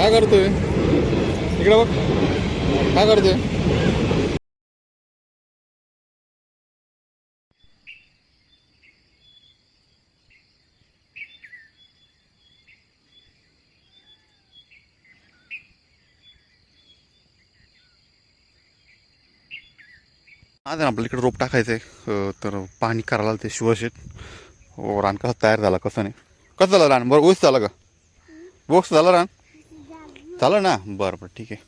काय करतोय? इकडे बघ. काय करतोय? आज ना आपल्या इकडे रोप टाकायचं आहे तर पाणी करायला ते शिवशेत. हो रान कसं तयार झाला कसं नाही? कसं झालं रान? बरं ऊस झालं का? बोक्स झालं रान? चालेल ना? बरं बरं ठीक आहे.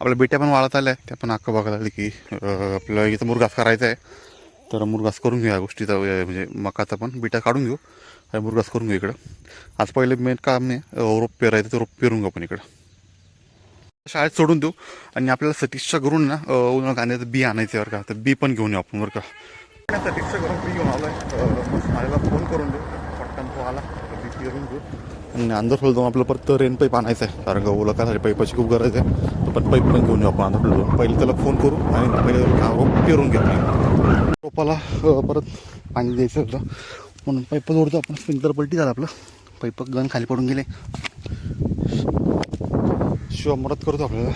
आपल्या बेट्या पण वाळत आल्या. त्या पण अक्का बघायला आले की आपल्या इथं मुरगास करायचा आहे. तर मुरगास करून घेऊ या गोष्टीचा म्हणजे मकाचा पण. बिटा काढून घेऊ. आणि मुरगास करून घेऊ इकडं. आज पहिले मेन काम नाही रोप पेरायचं ते रोप पेरून घेऊ आपण इकडं. शाळेत सोडून देऊ. आणि आपल्याला सतीशच्या घरून ना अं, उन्हाळा कांद्याचं बी आणायचं आहे बरं का. तर बी पण घेऊन येऊ आपण बरं का. सतीशच्या घरून बी घेऊन आलो आहे माझ्याला फोन करून देऊ. पटकन तो आला. बी पेरून घेऊ. आणि अंधरफुल जाऊन आपलं परत रेन पाईप आणायचं आहे कारण का ओला काय पाईपाची खूप गरज आहे. तर पण पाईप पण घेऊन येऊ आपण अंधरफुल जाऊन पहिले त्याला फोन करू आणि पहिले हा रोप पेरून घेऊ. रोपाला परत पाणी द्यायचं होतं. म्हणून पाईप जोडतो आपण. स्प्रिंकलर पलटी झालं आपलं. पाईप गण खाली पडून गेले. शिवाय मदत करतो आपल्याला.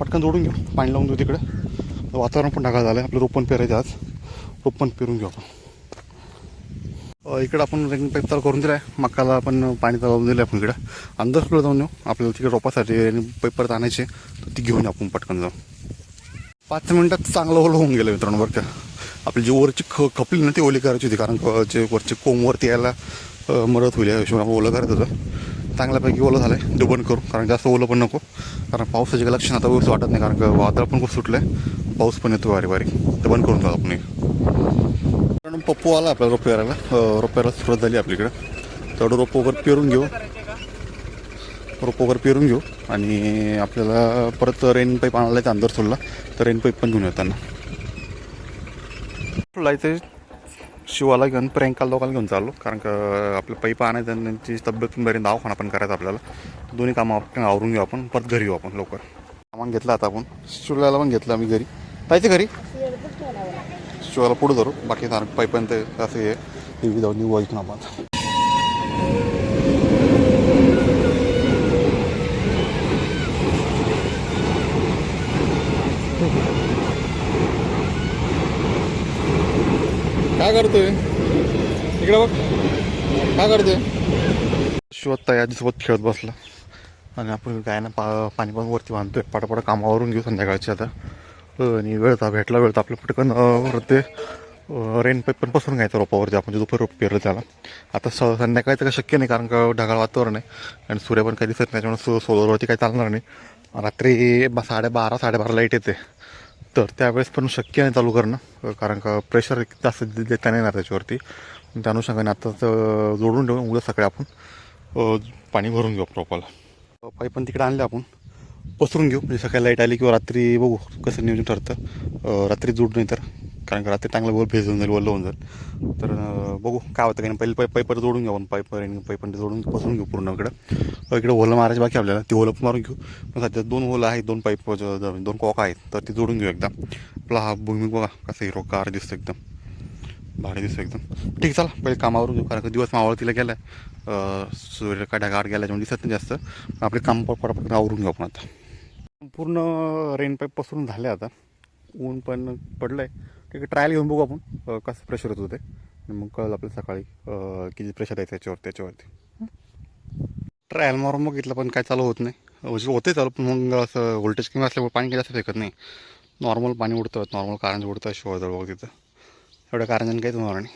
पटकन जोडून घेऊ. पाणी लावून देऊ तिकडे. वातावरण पण ढगाळ झालं आहे आपलं रोपण पेरायचं आज. रोपण पेरून घेऊ आपण. इकडं आपण रेंग पाईप तयार करून दिला आहे मकाला आपण पाणी लावून दिलं आहे आपण इकडं. अंदर सुद्धा जाऊन येऊ. आपल्याला तिकडे रोपासाठी रेन पाईप परत आणायचे. तर ती घेऊन आपण पटकन जाऊ पाच मिनटात चांगलं ओलं होऊन गेलं मित्रांनो बरं का. आपली जी वरची ख खपली ना ती ओली करायची होती. कारण जे वरचे कोंबवरती यायला मदत होईल या हिशोबाने आपण ओलं करत होतं. चांगल्यापैकी ओलं झालं आहे दुबण करू. कारण जास्त ओलं पण नको. कारण पावसाचे काही लक्षण आता व्यवस्थित वाटत नाही. कारण का वादळ पण खूप सुटलं आहे पाऊस पण येतो बारीक बारीक. ते बंद करून जाऊ आपण कारण पप्पू आला आपल्याला रोप पेरायला. अ, सुरुवात झाली आपल्याकडं तेवढं रोप वगैरे पेरून घेऊ. रोप वगैरे पेरून घेऊ. आणि आपल्याला परत रेन पाईप आणायला आहे अंदर सोडला तर रेन पाईप पण घेऊन येताना लायचं शिवाला घेऊन प्रियंकाला लोकांना घेऊन चाललो. कारण का आपलं पैप आणायचं आणि त्यांची तब्येत पण बरी दवाखाना पण करायचा आपल्याला. दोन्ही कामं आपण आवरून घेऊ आपण. परत घरी येऊ आपण लवकर. सामान घेतलं आता आपण. शिवल्याला पण घेतलं आम्ही घरी. जायचं घरी? शिवाला पुढं धरू. बाकी पाईपर्यंत असं हे टी जाऊन निवू इथून आपण काय करतोय? इकडे बघ. काय करतोय? शिवत तयाजीसोबत खेळत बसला. आणि आपण काय ना पा पाणी पण वरती बांधतोय. पटापट कामावरून घेऊ संध्याकाळची आता. आणि वेळ तर भेटला वेळ तर आपलं पटकन ते वरती रेन पाईप पण पसरून घ्यायचं रोपावरती आपण जे दुपारी रोप पेरलं त्याला. आता स संध्याकाळी तर शक्य नाही कारण का ढगाळ वातावरण आहे आणि सूर्य पण काही दिसत नाही त्याच्यामुळे सो सोलरवरती काही चालणार नाही. रात्री बा साडेबारा साडेबारा लाइट येते. तर त्यावेळेस पण शक्य नाही चालू करणं कारण का प्रेशर जास्त देता नाही येणार त्याच्यावरती. त्या अनुषंगाने आता जोडून ठेवून उद्या सकाळी आपण पाणी भरून घेऊ रोपाला पाईप पण तिकडे आणले आपण. पसरून घेऊ. म्हणजे सकाळी लाइट आली किंवा रात्री बघू कसं नियोजन ठरतं. रात्री जोड नाही तर कारण का रात्री चांगलं वर भेजून जाईल वल्ल होऊन जाईल. तर बघू काय होतं. काही पहिले पाईप पाईपर जोडून घेऊ आपण. पाईप पाईप जोडून पसरून घेऊ पूर्ण इकडं. इकडे होलं मारायची बाकी आपल्याला. ती होलं पण मारून घेऊ. पण सध्या दोन होलं आहेत दोन पाईप दोन कॉक आहेत. तर ती जोडून घेऊ एकदम आपला हा भूमी बघा कसं हिरो कार दिसतो एकदम. भारी दिसतो एकदम. ठीक चला पहिले कामावरून घेऊ कारण का दिवस मावळतीला गेला आहे सूर्य काय ढगाड गेला त्यामुळे दिसत नाही जास्त. आपले काम पटापट आवरून घेऊ आपण आता. पूर्ण रेन पाईप पसरून झाले आता. ऊन पण पडलं आहे ठीक आहे ट्रायल घेऊन बघू आपण कसं प्रेशर होतं. ते आणि मग कळलं आपल्याला सकाळी किती प्रेशर आहे त्याच्यावर त्याच्यावरती. ट्रायल मारून बघितलं पण काय चालू होत नाही. म्हणजे होते चालू पण मग असं व्होल्टेज कमी असल्यामुळे पाणी काही जास्त फेकत नाही. नॉर्मल पाणी उडतं नॉर्मल कारण उडतं शिवाजवळ बघ तिथं. एवढ्या कारंजाने काहीच होणार नाही.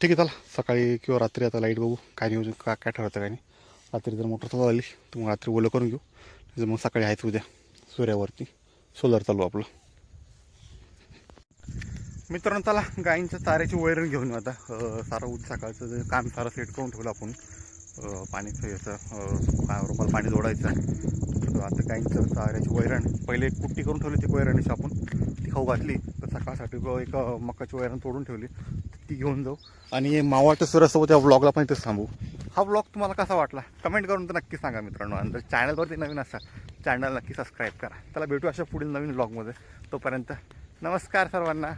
ठीक आहे चला. सकाळी किंवा रात्री आता लाइट बघू. काय नियोजन का काय ठरवतं काय नाही. रात्री जर मोटर चालू आली तर मग रात्री ओलं करून घेऊ. जर मग सकाळी आहेच उद्या. सूर्यावरती. सोलर चालू आपलं. मित्रांनो चला. गायींच्या चाऱ्याची वैरण घेऊन आता. सारा सारं उद्या सकाळचं जे काम सारं सेट करून ठेवलं आपण. पाणीचं याचं अं, पाणी जोडायचं. आहे आता गायींचं चाऱ्याची वैरण. पहिले एक कुट्टी करून ठेवली ती वैरणीची आपण. ती खाऊ घातली. सकाळसाठी एक अं, मकाची वैरण तोडून ठेवली. ती घेऊन जाऊ. आणि मावाच्या सुरासोबत या ब्लॉगला पण इथेच थांबू. हा ब्लॉग तुम्हाला कसा वाटला? कमेंट करून तर नक्की सांगा मित्रांनो. आणि जर चॅनलवरती नवीन असाल चॅनल नक्की सबस्क्राईब करा. त्याला भेटू अशा पुढील नवीन ब्लॉगमध्ये तोपर्यंत नमस्कार सर्वांना.